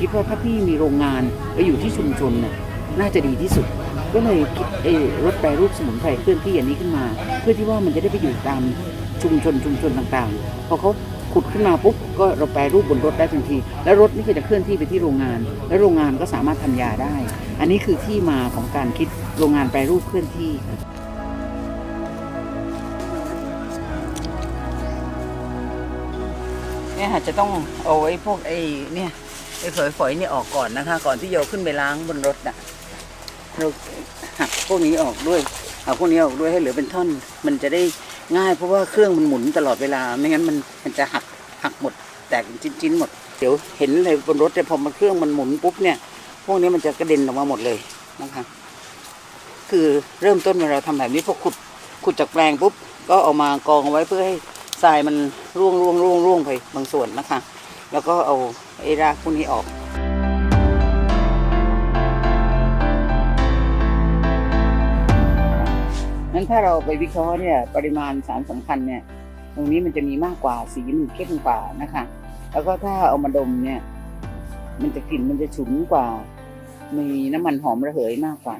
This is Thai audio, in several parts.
คิดว่าถ้าพี่มีโรงงานไปอยู่ที่ชุมชนน่ะน่าจะดีที่สุด ก็เลยคิดเอรถแปรรูปสมุนไพรเคลื่อนที่อันนี้ขึ้นมา เพื่อที่ว่ามันจะได้ไปอยู่ตามชุมชนชุมชนต่างๆ พอเขาขุดขึ้นมาปุ๊บก็เราแปรรูปบนรถได้ทันที แล้วรถนี่ก็จะเคลื่อนที่ไปที่โรงงาน แล้วโรงงานก็สามารถทำยาได้ อันนี้คือที่มาของการคิดโรงงานแปรรูปเคลื่อนที่เนี่ยค่ะจะต้องเอาไอ้พวกไอ้เนี่ย ไอ้ฝอยๆนี่ออกก่อนนะคะ ก่อนที่จะเอาขึ้นไปล้างบนรถน่ะเราหักพวกนี้ออกด้วยเอาพวกนี้ออกด้วยให้เหลือเป็นท่อน มันจะได้ง่ายเพราะว่าเครื่องมันหมุนตลอดเวลา ไม่งั้นมันมันจะหักหักหมด แตกเป็นชิ้นๆหมด เดี๋ยวเห็นเลยบนรถเนี่ยพอมันเครื่องมันหมุนปุ๊บเนี่ย พวกนี้มันจะกระเด็นออกมาหมดเลยนะคะคือเริ่มต้นเวลาเราทำแบบนี้พอขุดขุดจากแปลงปุ๊บก็เอามากองเอาไว้เพื่อให้ทรายมันร่วงร่วงร่วงร่วงไปบางส่วนนะคะ แล้วก็เอาไอ้รากพวกนี้ออกนั้นถ้าเราไปวิเคราะห์เนี่ยปริมาณสารสำคัญเนี่ยตรงนี้มันจะมีมากกว่าสีมันเข้มกว่านะคะ แล้วก็ถ้าเอามาดมเนี่ย มันจะกลิ่นมันจะฉุนกว่า มีน้ำมันหอมระเหยมากกว่า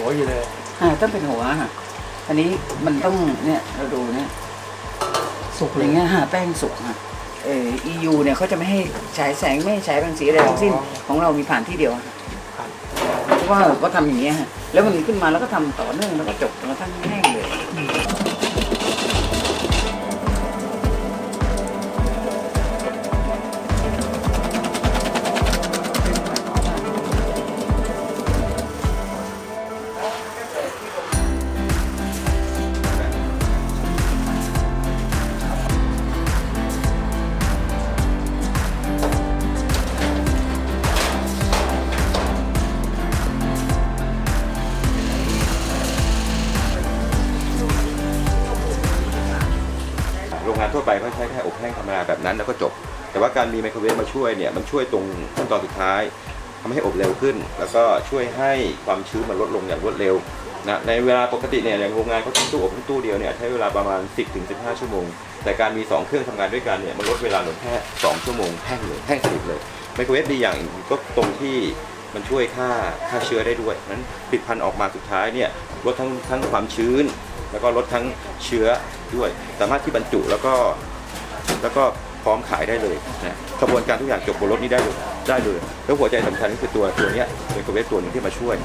หัวอยู่เลยอ่าต้องเป็นหัวค่ะ อันนี้มันต้องเนี่ยเราดูเนี่ยสุกอเลยย่างเงี้ยหาแป้งสุกค่ะเออ EU เนี่ยเขาจะไม่ให้ฉายแสงไม่ให้ฉายรังสีอะไรทั้งสิ้นอ๋อของเรามีผ่านที่เดียวค่ะครับเพราะว่าก็ทำอย่างเงี้ยฮะแล้วมันขึ้นมาแล้วก็ทำต่อเนื่องแล้วก็จบแล้วทั้งแห้ง งานทั่วไปเขาใช้แค่อบแห้งธรรมดาแบบนั้นแล้วก็จบ แต่ว่าการมีไมโครเวฟมาช่วยเนี่ยมันช่วยตรงขั้นตอนสุดท้ายทำให้อบเร็วขึ้น แล้วก็ช่วยให้ความชื้นมันลดลงอย่างรวดเร็วนะในเวลาปกติเนี่ยอย่างโรงงานเขาทิ้งตู้อบทั้งตู้เดียวเนี่ยใช้เวลาประมาณ 10ถึง15 ชั่วโมง แต่การมี 2 เครื่องทำงานด้วยกันเนี่ยมันลดเวลาลงแค่ 2 ชั่วโมงแห้งเลยแห้งสนิทเลยไมโครเวฟดีอย่างก็ตรงที่ มันช่วยฆ่าฆ่าเชื้อได้ด้วยนั้นผลิตภัณฑ์ออกมาสุดท้ายเนี่ยลดทั้งทั้งความชื้น แล้วก็ลดทั้งเชื้อด้วย สามารถที่บรรจุแล้วก็แล้วก็พร้อมขายได้เลยนะกระบวนการทุกอย่างจบบนรถนี้ได้เลยได้เลย แล้วหัวใจสำคัญก็คือตัวตัวนี้เป็นกระเวทตัวหนึงที่มาช่วย